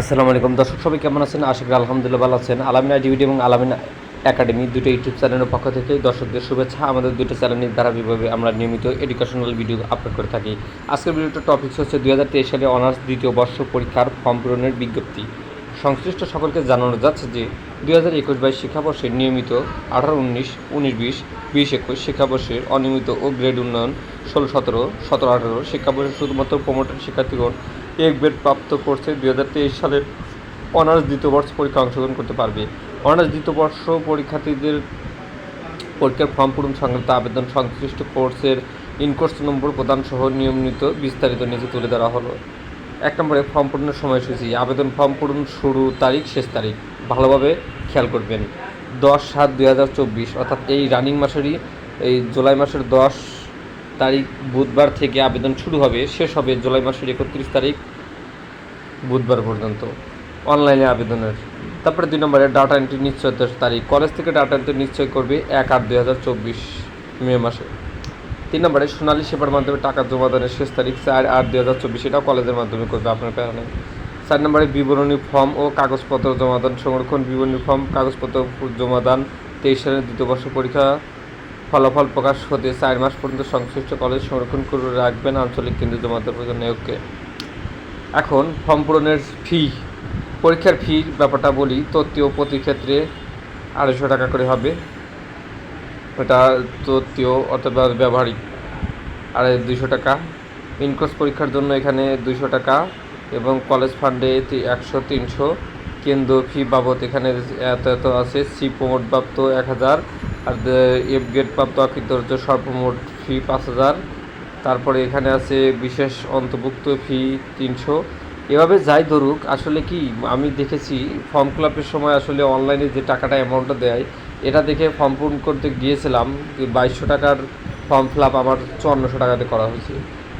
আসসালামু আলাইকুম। দর্শক, সবাই কেমন আছেন? আশা করি আলহামদুলিল্লাহ ভালো আছেন। আলামিন আইডিভিডি এবং আলামিনা একাডেমি দুটো ইউটিউব চ্যানেলের পক্ষ থেকে দর্শকদের শুভেচ্ছা। আমাদের দুটো চ্যানেলের দ্বারা ধারাবাহিকভাবে আমরা নিয়মিত এডুকেশনাল ভিডিও আপলোড করে থাকি। আজকের ভিডিওটা টপিকস হচ্ছে দুই সালে অনার্স দ্বিতীয় বর্ষ পরীক্ষার ফর্ম পূরণের বিজ্ঞপ্তি। সংশ্লিষ্ট সকলকে জানানো যাচ্ছে যে দুই হাজার একুশ বাইশ শিক্ষাবর্ষের নিয়মিত আঠারো, উনিশ উনিশ বিশ বিশ, একুশ শিক্ষাবর্ষের অনিয়মিত ও গ্রেড উন্নয়ন ষোলো, সতেরো সতেরো, আঠারো শিক্ষাবর্ষে শুধুমাত্র প্রমোটেড শিক্ষার্থীগণ এক গ্রেড প্রাপ্ত করছে দু হাজার তেইশ সালের অনার্স দ্বিতীয় বর্ষ পরীক্ষা অংশগ্রহণ করতে পারবে। অনার্স দ্বিতীয় বর্ষ পরীক্ষার্থীদের পরীক্ষার ফর্ম পূরণ সংক্রান্ত আবেদন সংশ্লিষ্ট কোর্সের ইনকোর্স নম্বর প্রদান সহ নিয়মিত বিস্তারিত নিচে তুলে ধরা হলো। এক নম্বরে ফর্ম পূরণের সময়সূচি। আবেদন ফর্ম পূরণ শুরু তারিখ, শেষ তারিখ। ভালোভাবে খেয়াল করবেন। দশ সাত দুই হাজার চব্বিশ, অর্থাৎ এই রানিং মাসেরই, এই জুলাই মাসের দশ তারিখ বুধবার থেকে আবেদন শুরু হবে, শেষ হবে জুলাই মাসের একত্রিশ তারিখ বুধবার পর্যন্ত। অনলাইনে আবেদনের। তারপরে দুই নম্বরে ডাটা এন্ট্রি নিশ্চয়তার তারিখ। কলেজ থেকে ডাটা এন্ট্রি নিশ্চয় করবে এক আট দুই হাজার চব্বিশ মে মাসে। তিন নম্বরে সোনালী সেবার মাধ্যমে টাকা জমা দানের শেষ তারিখ চার আট দুই হাজার চব্বিশ। এটাও কলেজের মাধ্যমে করবে আপনার প্যারা নেই চার নম্বরে বিবরণী ফর্ম ও কাগজপত্র জমাদান সংরক্ষণ। বিবরণী ফর্ম, কাগজপত্র জমাদান তেইশ সালের দ্বিতীয় বর্ষ পরীক্ষা। ফলাফল প্রকাশ হতে চার মাস পর্যন্ত সংশ্লিষ্ট কলেজ সংরক্ষণ করে রাখবেন আঞ্চলিক কেন্দ্রে জমা দেওয়ার প্রয়োজন নিয়োগকে। এখন ফর্ম পূরণের ফি পরীক্ষার ফি ব্যাপারটা বলি তত্ত্বীয় প্রতি ক্ষেত্রে আড়াইশো টাকা করে হবে। এটা তত্ত্বীয় অথবা ব্যবহারিক আড়াই দুশো টাকা। ইনকোর্স পরীক্ষার জন্য এখানে দুইশো টাকা এবং কলেজ ফান্ডে একশো, তিনশো। কেন্দ্র ফি বাবদ এখানে এত এত আছে সি প্রমোট প্রাপ্ত এক হাজার আর এফ গেট প্রাপ্ত আকৃতর্য সর্বমোট ফি পাঁচ হাজার। তারপরে এখানে আছে বিশেষ অন্তর্ভুক্ত ফি তিনশো। এভাবে যাই ধরুক, আসলে কি, আমি দেখেছি ফর্ম ফিল সময় আসলে অনলাইনে যে টাকাটা অ্যামাউন্টটা দেয়, এটা দেখে ফর্ম পূরণ করতে গিয়েছিলাম বাইশশো টাকার ফর্ম ফিল আমার চুয়ান্নশো টাকাতে করা হয়েছে।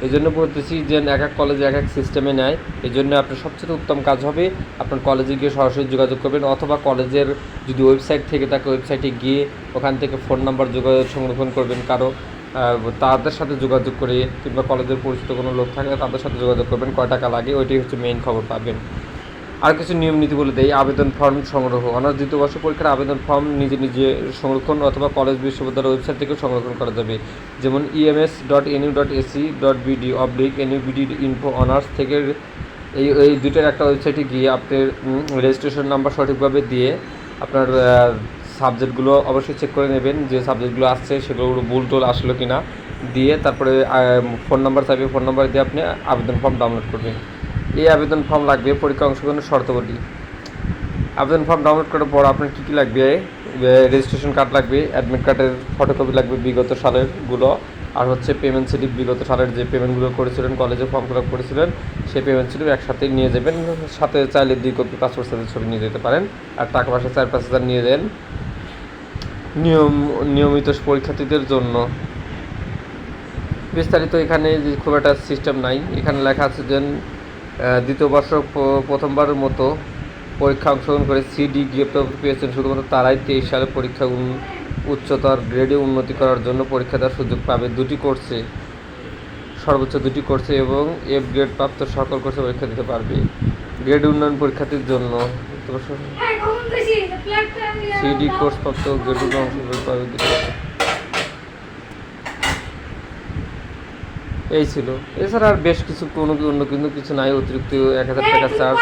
এই জন্য বলতেছি যে এক এক কলেজে এক এক সিস্টেমে নেয়। এই জন্য আপনার সবচেয়ে উত্তম কাজ হবে আপনার কলেজে গিয়ে সরাসরি যোগাযোগ করবেন অথবা কলেজের যদি ওয়েবসাইট থেকে থাকে ওয়েবসাইটে গিয়ে ওখান থেকে ফোন নাম্বার যোগাযোগ সংরক্ষণ করবেন কারও তাদের সাথে যোগাযোগ করে কিংবা কলেজের পরিচিত কোনো লোক থাকলে তাদের সাথে যোগাযোগ করবেন, কয় টাকা লাগে, ওইটাই হচ্ছে মেইন খবর পাবেন। আর কিছু নিয়ম নীতি বলে দেয়, আবেদন ফর্ম সংগ্রহ। অনার্স দ্বিতীয় বর্ষ পরীক্ষার আবেদন ফর্ম নিজে নিজে সংরক্ষণ অথবা কলেজ বিশ্ববিদ্যালয়ের ওয়েবসাইট থেকেও সংরক্ষণ করা যাবে। যেমন EMS dot NU dot AC dot BD oblique NU BD info honours থেকে এই এই দুইটার একটা ওয়েবসাইটে গিয়ে আপনার রেজিস্ট্রেশন নাম্বার সঠিকভাবে দিয়ে আপনার সাবজেক্টগুলো অবশ্যই চেক করে নেবেন যে সাবজেক্টগুলো আসছে সেগুলো ভুল টুল আসলো কি না দিয়ে তারপরে ফোন নাম্বার চাইবে ফোন নাম্বার দিয়ে আপনি আবেদন ফর্ম ডাউনলোড করবেন। এই আবেদন ফর্ম লাগবে, পরীক্ষা অংশগ্রহণের শর্তাবলী আবেদন ফর্ম ডাউনলোড করার পর আপনার কী কী লাগবে? রেজিস্ট্রেশন কার্ড লাগবে অ্যাডমিট কার্ডের ফটোকপি লাগবে বিগত সালেরগুলো আর হচ্ছে পেমেন্ট স্লিপ বিগত সালের যে পেমেন্টগুলো করেছিলেন কলেজে ফর্ম ফিল আপ করেছিলেন, সেই পেমেন্ট স্লিপ একসাথে নিয়ে যাবেন, সাথে চাইলে দুই কপি পাসপোর্ট সাইজের ছবি নিয়ে যেতে পারেন, আর টাকা পয়সা চার পাঁচ হাজার নিয়ে যান নিয়ম, নিয়মিত পরীক্ষার্থীদের জন্য। বিস্তারিত এখানে খুব একটা সিস্টেম নাই, এখানে লেখা আছে যে দ্বিতীয় বর্ষ প্রথমবারের মতো পরীক্ষা অংশগ্রহণ করে সিডি গ্রেপ্তার পেয়েছেন শুধুমাত্র তারাই তেইশ সালে পরীক্ষা উচ্চতর গ্রেডে উন্নতি করার জন্য পরীক্ষা দেওয়ার সুযোগ পাবে। দুটি কোর্সে সর্বোচ্চ দুটি কোর্সে এবং এফ গ্রেড প্রাপ্ত সকল কোর্সে পরীক্ষা দিতে পারবে। গ্রেড উন্নয়ন পরীক্ষার্থীর জন্য সিডি কোর্স প্রাপ্ত গ্রেড উন্নয়ন অংশগ্রহণ পাবে দিতে পারবে। এই ছিল। এছাড়া আর বেশ কিছু কোনো অন্য কিন্তু কিছু নাই অতিরিক্ত এক হাজার টাকা চার্জ